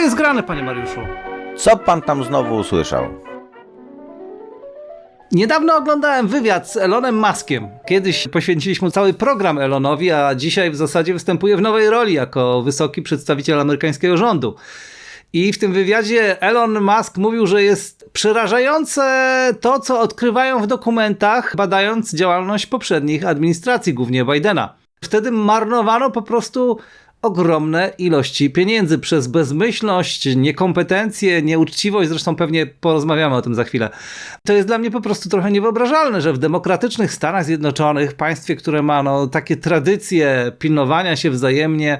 jest grane, panie Mariuszu? Co pan tam znowu usłyszał? Niedawno oglądałem wywiad z Elonem Muskiem. Kiedyś poświęciliśmy cały program Elonowi, a dzisiaj w zasadzie występuje w nowej roli jako wysoki przedstawiciel amerykańskiego rządu. I w tym wywiadzie Elon Musk mówił, że jest przerażające to, co odkrywają w dokumentach, badając działalność poprzednich administracji, głównie Bidena. Wtedy marnowano po prostu ogromne ilości pieniędzy przez bezmyślność, niekompetencję, nieuczciwość, zresztą pewnie porozmawiamy o tym za chwilę. To jest dla mnie po prostu trochę niewyobrażalne, że w demokratycznych Stanach Zjednoczonych, państwie, które ma no, takie tradycje pilnowania się wzajemnie,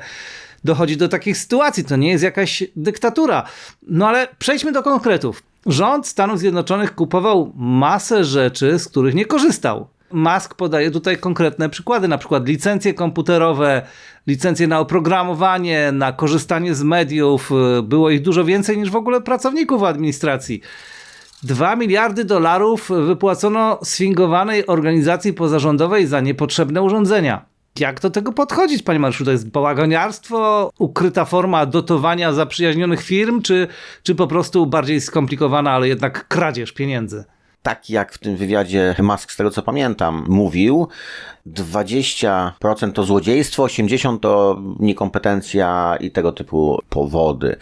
dochodzi do takich sytuacji. To nie jest jakaś dyktatura. No ale przejdźmy do konkretów. Rząd Stanów Zjednoczonych kupował masę rzeczy, z których nie korzystał. Musk podaje tutaj konkretne przykłady, na przykład licencje komputerowe, licencje na oprogramowanie, na korzystanie z mediów. Było ich dużo więcej niż w ogóle pracowników administracji. 2 miliardy dolarów wypłacono sfingowanej organizacji pozarządowej za niepotrzebne urządzenia. Jak do tego podchodzić, panie Marszu? To jest bałaganiarstwo, ukryta forma dotowania zaprzyjaźnionych firm, czy, czy po prostu bardziej skomplikowana, ale jednak kradzież pieniędzy? Tak jak w tym wywiadzie Musk, z tego co pamiętam, mówił, 20% to złodziejstwo, 80% to niekompetencja i tego typu powody.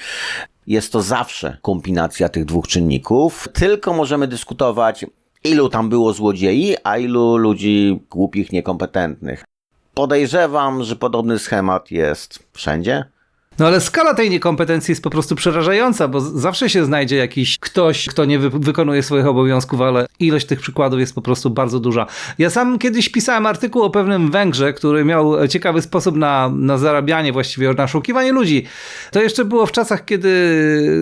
Jest to zawsze kombinacja tych dwóch czynników. Tylko możemy dyskutować, ilu tam było złodziei, a ilu ludzi głupich, niekompetentnych. Podejrzewam, że podobny schemat jest wszędzie. No ale skala tej niekompetencji jest po prostu przerażająca, bo zawsze się znajdzie jakiś ktoś, kto nie wy wykonuje swoich obowiązków, ale ilość tych przykładów jest po prostu bardzo duża. Ja sam kiedyś pisałem artykuł o pewnym Węgrze, który miał ciekawy sposób na, na zarabianie, właściwie na oszukiwanie ludzi. To jeszcze było w czasach, kiedy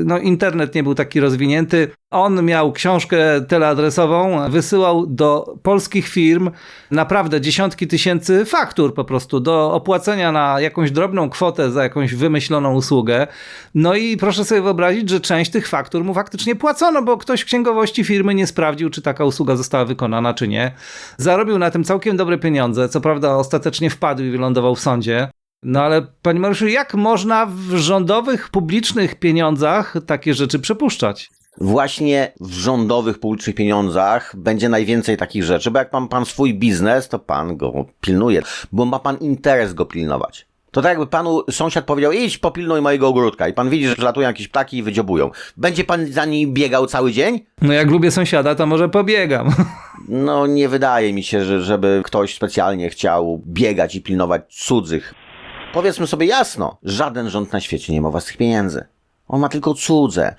no, internet nie był taki rozwinięty. On miał książkę teleadresową, wysyłał do polskich firm naprawdę dziesiątki tysięcy faktur po prostu do opłacenia na jakąś drobną kwotę za jakąś wymyśloną usługę. No i proszę sobie wyobrazić, że część tych faktur mu faktycznie płacono, bo ktoś w księgowości firmy nie sprawdził, czy taka usługa została wykonana, czy nie. Zarobił na tym całkiem dobre pieniądze. Co prawda ostatecznie wpadł i wylądował w sądzie. No ale panie Mariuszu, jak można w rządowych, publicznych pieniądzach takie rzeczy przepuszczać? Właśnie w rządowych, publicznych pieniądzach będzie najwięcej takich rzeczy, bo jak ma pan swój biznes, to pan go pilnuje, bo ma pan interes go pilnować. To tak jakby panu sąsiad powiedział, idź popilnuj mojego ogródka i pan widzi, że latują jakieś ptaki i wydziobują. Będzie pan za nim biegał cały dzień? No jak lubię sąsiada, to może pobiegam. No nie wydaje mi się, że, żeby ktoś specjalnie chciał biegać i pilnować cudzych. Powiedzmy sobie jasno, żaden rząd na świecie nie ma własnych pieniędzy. On ma tylko cudze.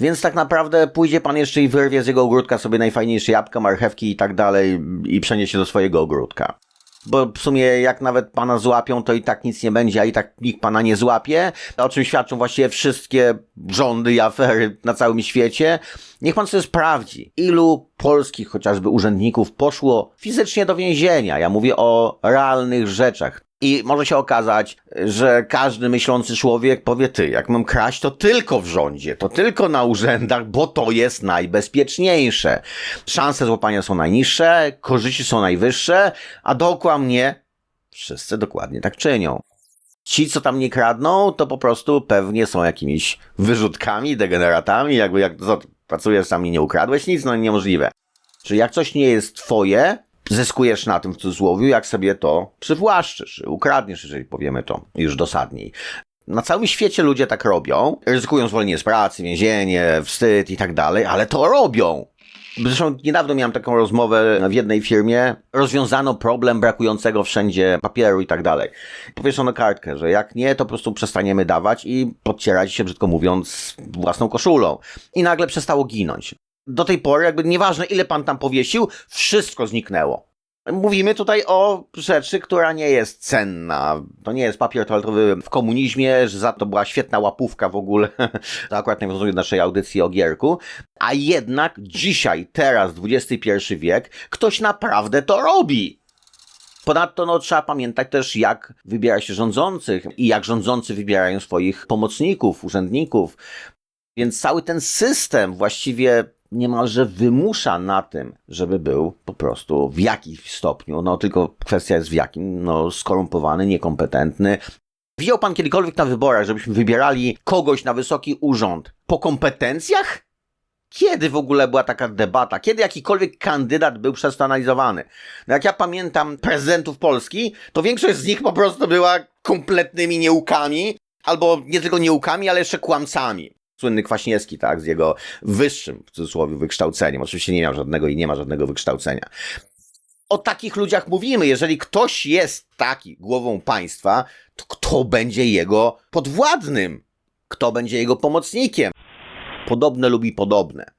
Więc tak naprawdę pójdzie pan jeszcze i wyrwie z jego ogródka sobie najfajniejsze jabłka, marchewki i tak dalej i przeniesie do swojego ogródka. Bo w sumie jak nawet pana złapią, to i tak nic nie będzie, a i tak nikt pana nie złapie, o czym świadczą właściwie wszystkie rządy i afery na całym świecie. Niech pan sobie sprawdzi, ilu polskich chociażby urzędników poszło fizycznie do więzienia. Ja mówię o realnych rzeczach. I może się okazać, że każdy myślący człowiek powie, ty, jak mam kraść, to tylko w rządzie, to tylko na urzędach, bo to jest najbezpieczniejsze. Szanse złapania są najniższe, korzyści są najwyższe, a dookoła mnie wszyscy dokładnie tak czynią. Ci, co tam nie kradną, to po prostu pewnie są jakimiś wyrzutkami, degeneratami, jakby jak co, pracujesz tam i nie ukradłeś nic, no niemożliwe. Czyli jak coś nie jest twoje, zyskujesz na tym w cudzysłowie, jak sobie to przywłaszczysz, ukradniesz, jeżeli powiemy to już dosadniej. Na całym świecie ludzie tak robią, ryzykują zwolnienie z pracy, więzienie, wstyd i tak dalej, ale to robią. Zresztą niedawno miałem taką rozmowę w jednej firmie. Rozwiązano problem brakującego wszędzie papieru i tak dalej. Powieszono kartkę, że jak nie, to po prostu przestaniemy dawać i podcierać się, brzydko mówiąc, własną koszulą. I nagle przestało ginąć do tej pory, jakby nieważne ile pan tam powiesił, wszystko zniknęło. Mówimy tutaj o rzeczy, która nie jest cenna. To nie jest papier toaletowy w komunizmie, że za to była świetna łapówka w ogóle. To akurat nawiązuje do naszej audycji o Gierku. A jednak dzisiaj, teraz, XXI wiek, ktoś naprawdę to robi. Ponadto no, trzeba pamiętać też, jak wybiera się rządzących i jak rządzący wybierają swoich pomocników, urzędników. Więc cały ten system właściwie niemalże wymusza na tym, żeby był po prostu w jakimś stopniu, no tylko kwestia jest w jakim, no skorumpowany, niekompetentny, Widział pan kiedykolwiek na wyborach, żebyśmy wybierali kogoś na wysoki urząd po kompetencjach? Kiedy w ogóle była taka debata? Kiedy jakikolwiek kandydat był przez to analizowany? No jak ja pamiętam prezydentów Polski, to większość z nich po prostu była kompletnymi nieukami, albo nie tylko nieukami, ale jeszcze kłamcami. Słynny Kwaśniewski, tak, z jego wyższym, w cudzysłowie, wykształceniem. Oczywiście nie miał żadnego i nie ma żadnego wykształcenia. O takich ludziach mówimy. Jeżeli ktoś jest taki głową państwa, to kto będzie jego podwładnym? Kto będzie jego pomocnikiem? Podobne lubi podobne.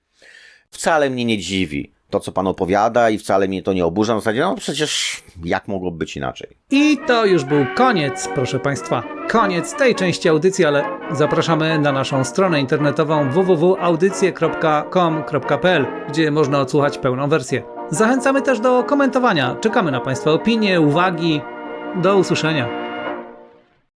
Wcale mnie nie dziwi to, co pan opowiada i wcale mnie to nie oburza. W zasadzie, no przecież jak mogło być inaczej? I to już był koniec, proszę Państwa. Koniec tej części audycji, ale zapraszamy na naszą stronę internetową www.audycje.com.pl, gdzie można odsłuchać pełną wersję. Zachęcamy też do komentowania. Czekamy na Państwa opinie, uwagi. Do usłyszenia.